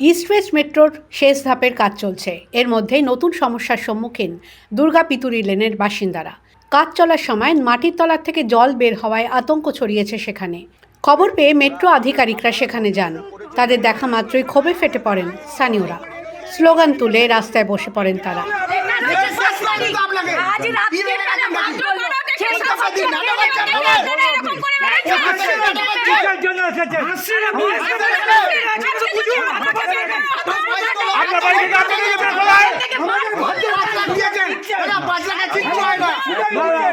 East West মেট্রোর শেষ ধাপের কাজ চলছে। এর মধ্যেই নতুন সমস্যার সম্মুখীন দুর্গা পিতুরি লেনের বাসিন্দারা। কাজ চলার সময় মাটির তলার থেকে জল বের হওয়ায় আতঙ্ক ছড়িয়েছে সেখানে। খবর পেয়ে মেট্রো আধিকারিকরা সেখানে যান। তাদের দেখা মাত্রই ক্ষোভে ফেটে পড়েন স্থানীয়রা। স্লোগান তুলে রাস্তায় বসে পড়েন তারা। আজ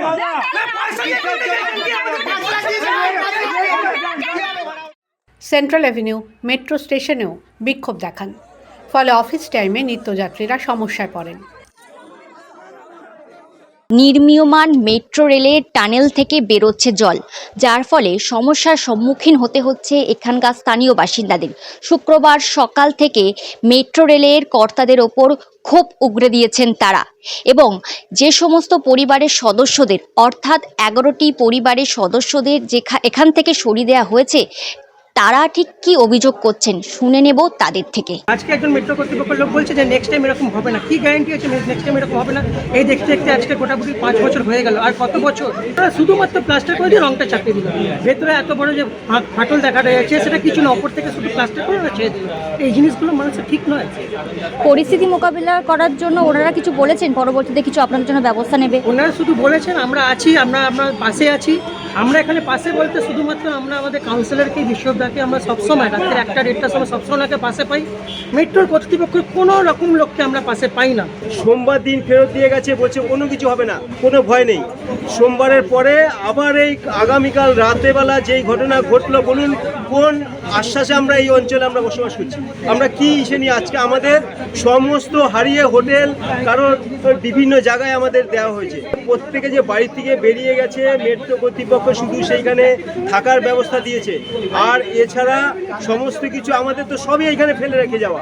করা। সেন্ট্রাল অ্যাভিনিউ মেট্রো স্টেশনেও বিক্ষোভ দেখান ফলে অফিস টাইমে নিত্যযাত্রীরা সমস্যায় পড়েন নির্মীয়মান মেট্রো রেলের টানেল থেকে বেরোচ্ছে জল, যার ফলে সমস্যার সম্মুখীন হতে হচ্ছে এখানকার স্থানীয় বাসিন্দাদের। শুক্রবার সকাল থেকে মেট্রো রেলের কর্তাদের ওপর ক্ষোভ উগরে দিয়েছেন তারা এবং যে সমস্ত পরিবারের সদস্যদের, অর্থাৎ এগারোটি পরিবারের সদস্যদের যেখা, এখান থেকে সরিয়ে দেওয়া হয়েছে তারা ঠিক কি অভিযোগ করছেন শুনে নেব তাদের থেকে। আজকে একজন মেট্রো কর্তৃপক্ষের লোক বলছে যে নেক্সট টাইম এরকম হবে না। কি গ্যারান্টি আছে নেক্সট টাইম এরকম হবে না? এই দেখতে দেখতে আজকে গোটাগুটি পাঁচ বছর হয়ে গেল। আর কত বছর? ওরা শুধুমাত্র প্লাস্টার করে দিয়ে রংটা চাপিয়ে দিল। ভেতরে এত বড় যে ফাটল দেখা যাচ্ছে সেটা কিছু না অপর থেকে শুধু প্লাস্টার করে ছেড়ে দিল। এই জিনিসগুলো মানুষের ঠিক নয়। পরিস্থিতি মোকাবিলা করার জন্য ওনারা কিছু বলেছেন? পরবর্তীতে কিছু আপনাদের জন্য ব্যবস্থা নেবে? ওনারা শুধু বলেছেন আমরা আছি আমরা আমরা পাশে আছি। আমরা এখানে পাশে বলতে শুধুমাত্র আমরা আমাদের কাউন্সিলরকে বিশ্বদাকে আমরা সবসময়, রাত্রে একটা দেড়টার সময় সবসময় ওনাকে পাশে পাই। মেট্রোর কর্তৃপক্ষের কোনো রকম লোককে আমরা পাশে পাই না। সোমবার দিন ফেরত দিয়ে গেছে, বলছে কোনো কিছু হবে না, কোনো ভয় নেই। সোমবারের পরে আবার এই আগামীকাল রাতেবেলা যেই ঘটনা ঘটলো, বলুন কোন আশ্বাসে আমরা এই অঞ্চলে আমরা বসবাস করছি? আমরা কি ইসে নিয়ে আজকে আমাদের সমস্ত হারিয়ে হোটেল কারণ বিভিন্ন জায়গায় আমাদের দেওয়া হয়েছে? প্রত্যেকে যে বাড়ি থেকে বেরিয়ে গেছে, মেট্রো কর্তৃপক্ষ শুধু সেইখানে থাকার ব্যবস্থা দিয়েছে। আর এছাড়া সমস্ত কিছু আমাদের তো সবই এখানে ফেলে রেখে যাওয়া।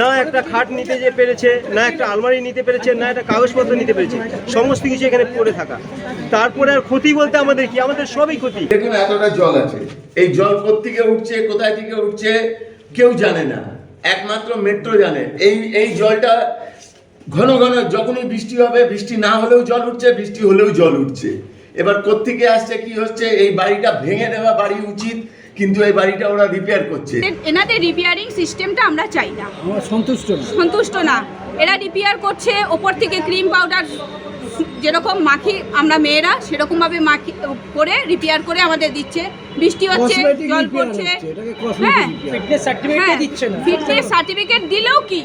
না একটা খাট নিতে যে পেরেছে, না একটা আলমারি নিতে পেরেছে, না একটা কাগজপত্র নিতে পেরেছে, সমস্ত কিছু এখানে পড়ে থাকা। তারপরে আর ক্ষতি বলতে আমাদের কি? আমাদের সবই ক্ষতি। দেখুন, এতটা জল আছে। এই জল কোত্থেকে উঠছে, কোথায় থেকে উঠছে, কেউ জানে না। একমাত্র মেট্রো জানে। এই এই জলটা ঘন ঘন, যখনই বৃষ্টি হবে, বৃষ্টি না হলেও জল উঠছে, বৃষ্টি হলেও জল উঠছে। এবার কোত্থেকে আসছে কি হচ্ছে? এই বাড়িটা ভেঙে দেওয়া বাড়ি উচিত কিন্তু এই বাড়িটা ওরা রিপেয়ার করছে। এনাদের রিপেয়ারিং সিস্টেমটা আমরা চাই না। সন্তুষ্ট সন্তুষ্ট না। এরা রিপেয়ার করছে ওপর থেকে ক্রিম পাউডার যেরকম মাখি আমরা মেয়েরা সেরকমভাবে মাখি করে রিপেয়ার করে আমাদের দিচ্ছে। বৃষ্টি হচ্ছে জল পড়ছে। হ্যাঁ। ফিটনেস সার্টিফিকেট দিচ্ছে না। ফিটনেস সার্টিফিকেট দিলেও কি?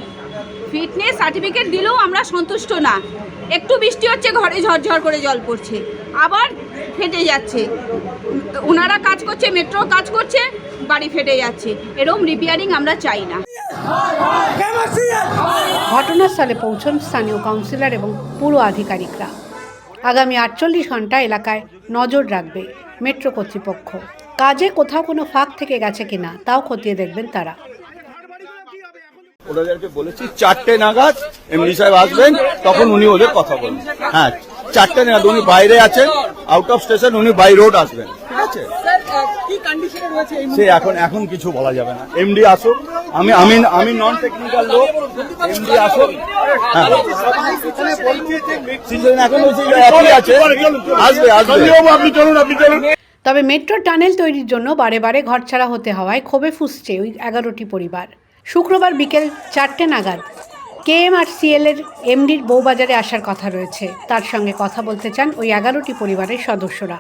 ফিটনেস সার্টিফিকেট দিলেও আমরা সন্তুষ্ট না। একটু বৃষ্টি হচ্ছে, ঘরে ঝরঝর করে জল পড়ছে। আবার ফেটে যাচ্ছে। ওনারা কাজ করছে, মেট্রো কাজ করছে, বাড়ি ফেটে যাচ্ছে। এরকম রিপেয়ারিং আমরা চাই না। ঘটনাস্থলে পৌঁছন স্থানীয় কাউন্সিলর এবং পুর আধিকারিকরা। আগামী আটচল্লিশ ঘণ্টা এলাকায় নজর রাখবে মেট্রো কর্তৃপক্ষ। কাজে কোথাও কোনো ফাঁক থেকে গেছে কিনা, তাও খতিয়ে দেখবেন তারা। ওনাদেরকে বলেছি চারটে নাগাদ এমডি সাহেব আসবেন তখন উনি ওদের কথা বলবেন। হ্যাঁ চারটে নাগাদ উনি বাইরে আছেন আউট অফ স্টেশন উনি বাই রোড আসবেন ঠিক আছে? সে এখন এখন কিছু বলা যাবে না। এমডি আসুক আমি আমি আমি নন টেকনিক্যাল লোক এমডি আসুক হ্যাঁ। এখন আছে। আসবে আসবে। তবে মেট্রো টানেল তৈরির জন্য বারে বারে ঘরছাড়া হতে হওয়ায় ক্ষোভে ফুসছে ওই এগারোটি পরিবার। শুক্রবার বিকেল চারটে নাগাদ কেএমআরসিএল এর এমডির বউবাজারে আসার কথা রয়েছে। তার সঙ্গে কথা বলতে চান ওই এগারোটি পরিবারের সদস্যরা।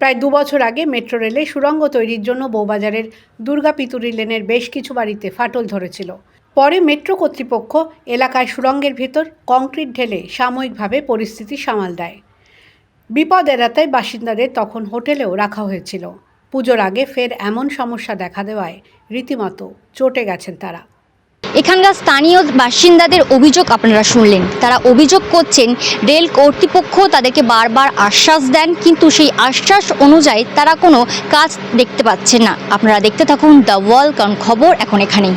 প্রায় দু বছর আগে মেট্রো রেলে সুড়ঙ্গ তৈরির জন্য বউবাজারের দুর্গা পিতুরি লেনের বেশ কিছু বাড়িতে ফাটল ধরেছিল। পরে মেট্রো কর্তৃপক্ষ এলাকায় সুড়ঙ্গের ভিতর কংক্রিট ঢেলে সাময়িকভাবে পরিস্থিতি সামাল দেয়। বিপদ এড়াতে বাসিন্দাদের তখন হোটেলেও রাখা হয়েছিল। পুজোর আগে ফের এমন সমস্যা দেখা দেওয়ায় রীতিমতো চটে গেছেন তারা। এখানকার স্থানীয় বাসিন্দাদের অভিযোগ আপনারা শুনলেন। তারা অভিযোগ করছেন, রেল কর্তৃপক্ষ তাদেরকে বারবার আশ্বাস দেন, কিন্তু সেই আশ্বাস অনুযায়ী তারা কোনো কাজ দেখতে পাচ্ছেন না। আপনারা দেখতে থাকুন দ্য ওয়ার্ল্ড কারণ খবর এখন এখানেই।